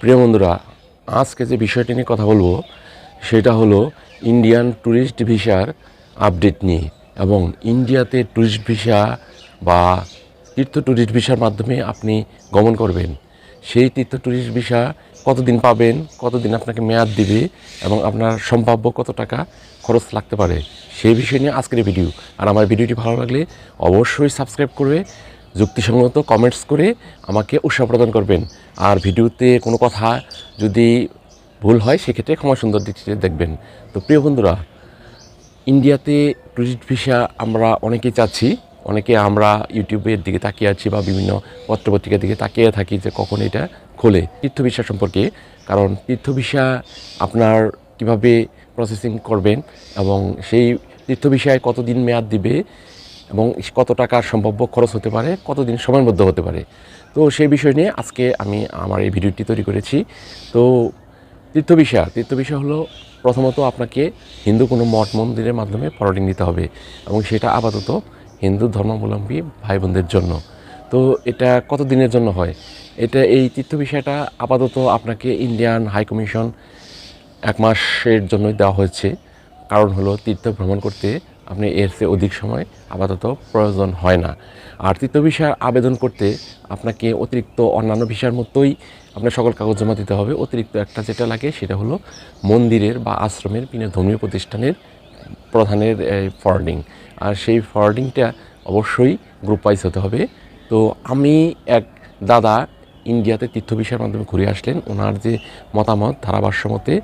প্রিয় বন্ধুরা, আজকে যে বিষয়টি নিয়ে কথা বলব, সেটা হলো ইন্ডিয়ান ট্যুরিস্ট ভিসার আপডেট নিয়ে এবং ইন্ডিয়াতে ট্যুরিস্ট ভিসা বা তীর্থ ট্যুরিস্ট ভিসার মাধ্যমে আপনি গমন করবেন। সেই তীর্থ ট্যুরিস্ট ভিসা কতদিন পাবেন, কতদিন আপনাকে মেয়াদ দিবে এবং আপনার সম্ভাব্য কত টাকা খরচ লাগতে পারে, সেই বিষয় নিয়ে আজকের ভিডিও আর আমার ভিডিওটি ভালো লাগলে অবশ্যই সাবস্ক্রাইব করবে যুক্তিসঙ্গত কমেন্টস করে আমাকে উৎসাহ প্রদান করবেন। আর ভিডিওতে কোনো কথা যদি ভুল হয়, সেক্ষেত্রে ক্ষমা সুন্দর দৃষ্টিতে দেখবেন। তো প্রিয় বন্ধুরা, ইন্ডিয়াতে ট্যুরিস্ট ভিসা আমরা অনেকেই চাচ্ছি। অনেকে আমরা ইউটিউবের দিকে তাকিয়ে আছি বা বিভিন্ন পত্রপত্রিকার দিকে তাকিয়ে থাকি যে কখন এটা খোলে। তীর্থ ভিসা সম্পর্কে, কারণ তীর্থ ভিসা আপনার কীভাবে প্রসেসিং করবেন এবং সেই তীর্থ ভিসায় কতদিন মেয়াদ দিবে এবং কত টাকা সম্ভাব্য খরচ হতে পারে, কতদিন সময়ের মধ্যে হতে পারে। তো সেই বিষয় নিয়ে আজকে আমি আমার এই ভিডিওটি তৈরি করেছি। তো তীর্থ বিষয় তীর্থ বিষয় হলো প্রথমত আপনাকে হিন্দু কোনো মঠ মন্দিরের মাধ্যমে ফরওয়ার্ডিং দিতে হবে এবং সেটা আপাতত হিন্দু ধর্মাবলম্বী ভাই বোনদের জন্য। তো এটা কত দিনের জন্য হয়? এটা এই তীর্থ বিষয়টা আপাতত আপনাকে ইন্ডিয়ান হাই কমিশন এক মাসের জন্যই দেওয়া হয়েছে। কারণ হলো তীর্থ ভ্রমণ করতে আপনি এর চেয়ে অধিক সময় আপাতত প্রয়োজন হয় না। আর তীর্থ ভিসার আবেদন করতে আপনাকে অতিরিক্ত অন্যান্য ভিসার মতোই আপনার সকল কাগজ জমা দিতে হবে। অতিরিক্ত একটা যেটা লাগে সেটা হলো মন্দিরের বা আশ্রমের বিভিন্ন ধর্মীয় প্রতিষ্ঠানের প্রধানের ফরওয়ার্ডিং আর সেই ফরওয়ার্ডিংটা অবশ্যই গ্রুপ ওয়াইজ হতে হবে। তো আমি এক দাদা ইন্ডিয়াতে তীর্থ বিষয়ের মাধ্যমে ঘুরে আসলেন। ওনার যে মতামত, ধারাভাষ্য মতে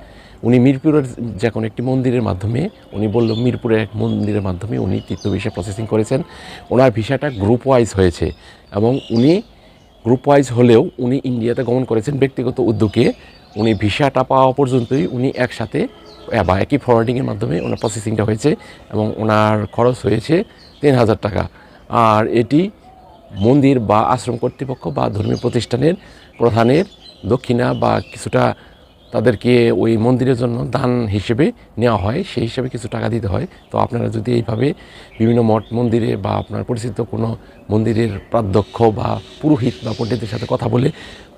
উনি মিরপুরের যে কোনো একটি মন্দিরের মাধ্যমে, উনি বলল মিরপুরের এক মন্দিরের মাধ্যমে উনি তীর্থ ভিসা প্রসেসিং করেছেন। ওনার ভিসাটা গ্রুপ ওয়াইজ হয়েছে এবং উনি গ্রুপ ওয়াইজ হলেও উনি ইন্ডিয়াতে গমন করেছেন ব্যক্তিগত উদ্যোগে। উনি ভিসাটা পাওয়া পর্যন্তই উনি একসাথে বা একই ফরওয়ার্ডিংয়ের মাধ্যমে ওনার প্রসেসিংটা হয়েছে এবং ওনার খরচ হয়েছে তিন হাজার টাকা। আর এটি মন্দির বা আশ্রম কর্তৃপক্ষ বা ধর্মীয় প্রতিষ্ঠানের প্রধানের দক্ষিণা বা কিছুটা তাদেরকে ওই মন্দিরের জন্য দান হিসেবে নেওয়া হয়, সেই হিসেবে কিছু টাকা দিতে হয়। তো আপনারা যদি এইভাবে বিভিন্ন মঠ মন্দিরে বা আপনার পরিচিত কোনো মন্দিরের প্রাধ্যক্ষ বা পুরোহিত বা পণ্ডিতের সাথে কথা বলে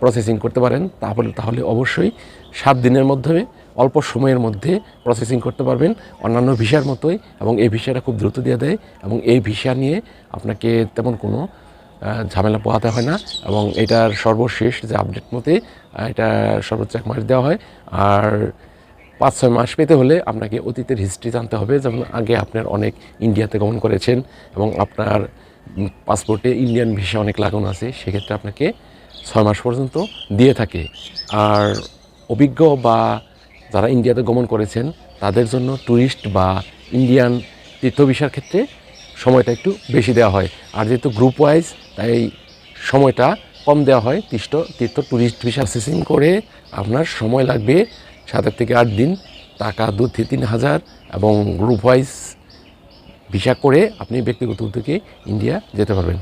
প্রসেসিং করতে পারেন, তাহলে তাহলে অবশ্যই সাত দিনের মধ্যে, অল্প সময়ের মধ্যে প্রসেসিং করতে পারবেন। অন্যান্য ভিসার মতোই এবং এই ভিসাটা খুব দ্রুত দিয়ে দেয় এবং এই ভিসা নিয়ে আপনাকে তেমন কোনো ঝামেলা পোহাতে হয় না এবং এটার সর্বশেষ যে আপডেট মতে এটা সর্বোচ্চ এক মাস দেওয়া হয়। আর পাঁচ ছয় মাস পেতে হলে আপনাকে অতীতের হিস্ট্রি জানতে হবে। যেমন আগে আপনার অনেক ইন্ডিয়াতে গমন করেছেন এবং আপনার পাসপোর্টে ইন্ডিয়ান ভিসা অনেক লাগানো আছে, সেক্ষেত্রে আপনাকে ছয় মাস পর্যন্ত দিয়ে থাকে। আর অভিজ্ঞ বা যারা ইন্ডিয়াতে গমন করেছেন, তাদের জন্য ট্যুরিস্ট বা ইন্ডিয়ান তীর্থ ভিসার ক্ষেত্রে সময়টা একটু বেশি দেওয়া হয়। আর যেহেতু গ্রুপ ওয়াইজ তাই এই সময়টা কম দেওয়া হয়। তীর্থ তীর্থ ট্যুরিস্ট ভিসা প্রসেসিং করে আপনার সময় লাগবে সাত থেকে আট দিন। টাকা দু থেকে তিন হাজার এবং গ্রুপ ওয়াইজ ভিসা করে আপনি ব্যক্তিগত উদ্যোগে ইন্ডিয়া যেতে পারবেন।